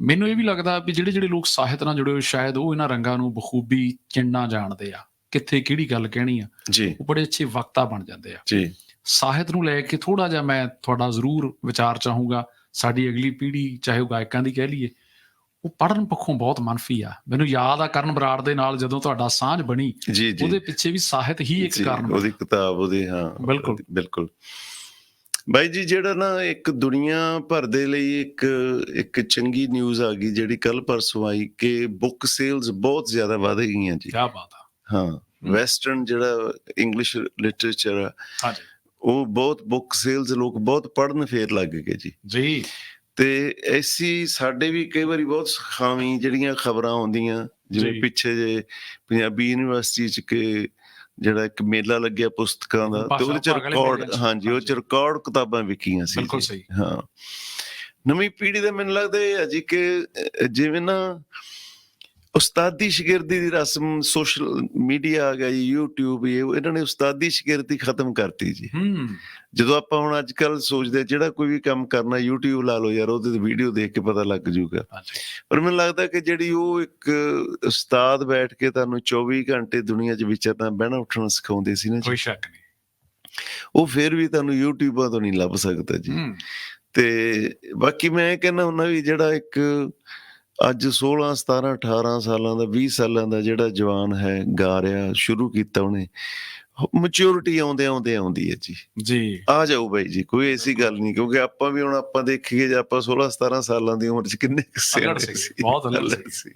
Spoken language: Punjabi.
ਮੈਨੂੰ ਇਹ ਵੀ ਲੱਗਦਾ ਵੀ ਜਿਹੜੇ ਜਿਹੜੇ ਲੋਕ ਸਾਹਿਤ ਨਾਲ ਜੁੜੇ ਹੋਏ ਸ਼ਾਇਦ ਉਹ ਇਹਨਾਂ ਰੰਗਾਂ ਨੂੰ ਬਖੂਬੀ ਚਿੰਨਾ ਜਾਣਦੇ ਆ ਕਿੱਥੇ ਕਿਹੜੀ ਗੱਲ ਕਹਿਣੀ ਆ ਜੀ। ਉਹ ਬੜੇ ਅੱਛੇ ਵਕਤਾ ਬਣ ਜਾਂਦੇ ਆ। ਜੀ। ਸਾਹਿਤ ਨੂੰ ਲੈ ਕੇ ਥੋੜਾ ਜਿਹਾ ਮੈਂ ਤੁਹਾਡਾ ਜ਼ਰੂਰ ਵਿਚਾਰ ਚਾਹੂੰਗਾ ਸਾਡੀ ਅਗਲੀ ਪੀੜ੍ਹੀ ਚਾਹੇ ਉਹ ਗਾਇਕਾਂ ਦੀ ਕਹਿ ਲਈਏ ਉਹ ਪੜਨ ਪੱਖੋਂ ਬਹੁਤ ਮੰਨਫੀ ਆ। ਮੈਨੂੰ ਯਾਦ ਆ ਕਰਨ ਬਰਾੜ ਦੇ ਨਾਲ ਜਦੋਂ ਤੁਹਾਡਾ ਸਾਂਝ ਬਣੀ ਉਹਦੇ ਪਿੱਛੇ ਵੀ ਸਾਹਿਤ ਹੀ ਇੱਕ ਕਾਰਨ ਉਹਦੀ ਕਿਤਾਬ ਉਹਦੇ ਹਾਂ। ਬਿਲਕੁਲ। ਬਿਲਕੁਲ। ਬਾਈ ਜੀ ਜਿਹੜਾ ਨਾ ਇੱਕ ਦੁਨੀਆ ਭਰ ਦੇ ਲਈ ਇੱਕ ਇੱਕ ਚੰਗੀ ਨਿਊਜ਼ ਆ ਗਈ ਜਿਹੜੀ ਕੱਲ ਪਰਸੋਂ ਆਈ ਕਿ ਬੁੱਕ ਸੇਲਸ ਬਹੁਤ ਜ਼ਿਆਦਾ ਵਧ ਗਈਆਂ ਜੀ। ਕੀ ਬਾਤ ਆ। ਹਾਂ ਵੈਸਟਰਨ ਜਿਹੜਾ ਇੰਗਲਿਸ਼ ਲਿਟਰੇਚਰ ਆ ਹਾਂਜੀ। ਉਹ ਬਹੁਤ ਬੁੱਕ ਸੇਲਸ ਲੋਕ ਬਹੁਤ ਪੜਨ ਫੇਰ ਲੱਗ ਗਏ ਜੀ। ਜੀ। ਤੇ ਐਸੀ ਸਾਡੇ ਵੀ ਕਈ ਵਾਰੀ ਬਹੁਤ ਖਾਵੀਂ ਜਿਹੜੀਆਂ ਖਬਰਾਂ ਆਉਂਦੀਆਂ ਜਿਵੇਂ। ਪਿੱਛੇ ਜੇ ਪੰਜਾਬੀ ਯੂਨੀਵਰਸਿਟੀ ਚ ਕਿ ਜਿਹੜਾ ਇੱਕ ਮੇਲਾ ਲੱਗਿਆ ਪੁਸਤਕਾਂ ਦਾ ਤੇ ਉਹਦੇ ਚ ਰਿਕਾਰਡ। ਹਾਂਜੀ ਉਹ ਚ। ਰਿਕਾਰਡ ਕਿਤਾਬਾਂ ਵਿਕੀਆਂ ਸੀ ਬਿਲਕੁਲ। ਸਹੀ ਹਾਂ ਨਵੀਂ ਪੀੜ੍ਹੀ ਦਾ ਮੈਨੂੰ ਲੱਗਦਾ ਹੈ ਜੀ ਕਿ ਜਿਵੇਂ ਨਾ ਉਸਤਾਦੀ ਸ਼ਾਗਿਰਦੀ ਦੀ ਰਸਮ ਸੋਸ਼ਲ ਮੀਡੀਆ ਆ ਗਿਆ ਜੀ YouTube ਇਹ ਇਹਨਾਂ ਨੇ ਉਸਤਾਦੀ ਸ਼ਾਗਿਰਦੀ ਖਤਮ ਕਰਤੀ ਜੀ। ਹੂੰ। ਜਦੋਂ ਆਪਾਂ ਹੁਣ ਅੱਜ ਕੱਲ ਸੋਚਦੇ ਜਿਹੜਾ ਕੋਈ ਵੀ ਕੰਮ ਕਰਨਾ YouTube ਲਾ ਲਓ ਯਾਰ ਉਹਦੇ ਤੇ ਵੀਡੀਓ ਦੇਖ ਕੇ ਪਤਾ ਲੱਗ ਜਾਊਗਾ। ਹਾਂਜੀ। ਪਰ ਮੈਨੂੰ ਲੱਗਦਾ ਕਿ ਜਿਹੜੀ ਉਹ ਇੱਕ ਉਸਤਾਦ ਬੈਠ ਕੇ ਤੁਹਾਨੂੰ 24 ਘੰਟੇ ਦੁਨੀਆ 'ਚ ਵਿਚਰਨਾ ਬਹਿਣਾ ਉੱਠਣਾ ਸਿਖਾਉਂਦੇ ਸੀ ਨਾ ਜੀ ਕੋਈ ਸ਼ੱਕ ਨਹੀਂ। ਉਹ ਫਿਰ ਵੀ ਤੁਹਾਨੂੰ YouTubeਾਂ ਤੋਂ ਨਹੀਂ ਲੱਭ ਸਕਦਾ ਜੀ। ਤੇ ਬਾਕੀ ਮੈਂ ਇਹ ਕਹਿੰਦਾ ਹੁੰਦਾ ਵੀ ਜਿਹੜਾ ਇੱਕ ਅੱਜ 16 17 18 ਸਾਲਾਂ ਦਾ 20 ਸਾਲਾਂ ਦਾ ਜਿਹੜਾ ਜਵਾਨ ਹੈ ਗਾ ਰਿਹਾ ਸ਼ੁਰੂ ਕੀਤਾ ਉਹਨੇ ਮੈਚਿਓਰਿਟੀ ਆਉਂਦੇ ਆਉਂਦੇ ਆਉਂਦੀ ਹੈ ਜੀ। ਜੀ। ਆ ਜਾਓ ਬਾਈ ਜੀ ਕੋਈ ਐਸੀ ਗੱਲ ਨਹੀਂ ਕਿਉਂਕਿ ਆਪਾਂ ਵੀ ਹੁਣ ਆਪਾਂ ਦੇਖੀਏ ਜੇ ਆਪਾਂ 16 17 ਸਾਲਾਂ ਦੀ ਉਮਰ 'ਚ ਕਿੰਨੇ ਸਿਆਣੇ ਸੀ, ਬਹੁਤ ਅਲੜ ਸੀ।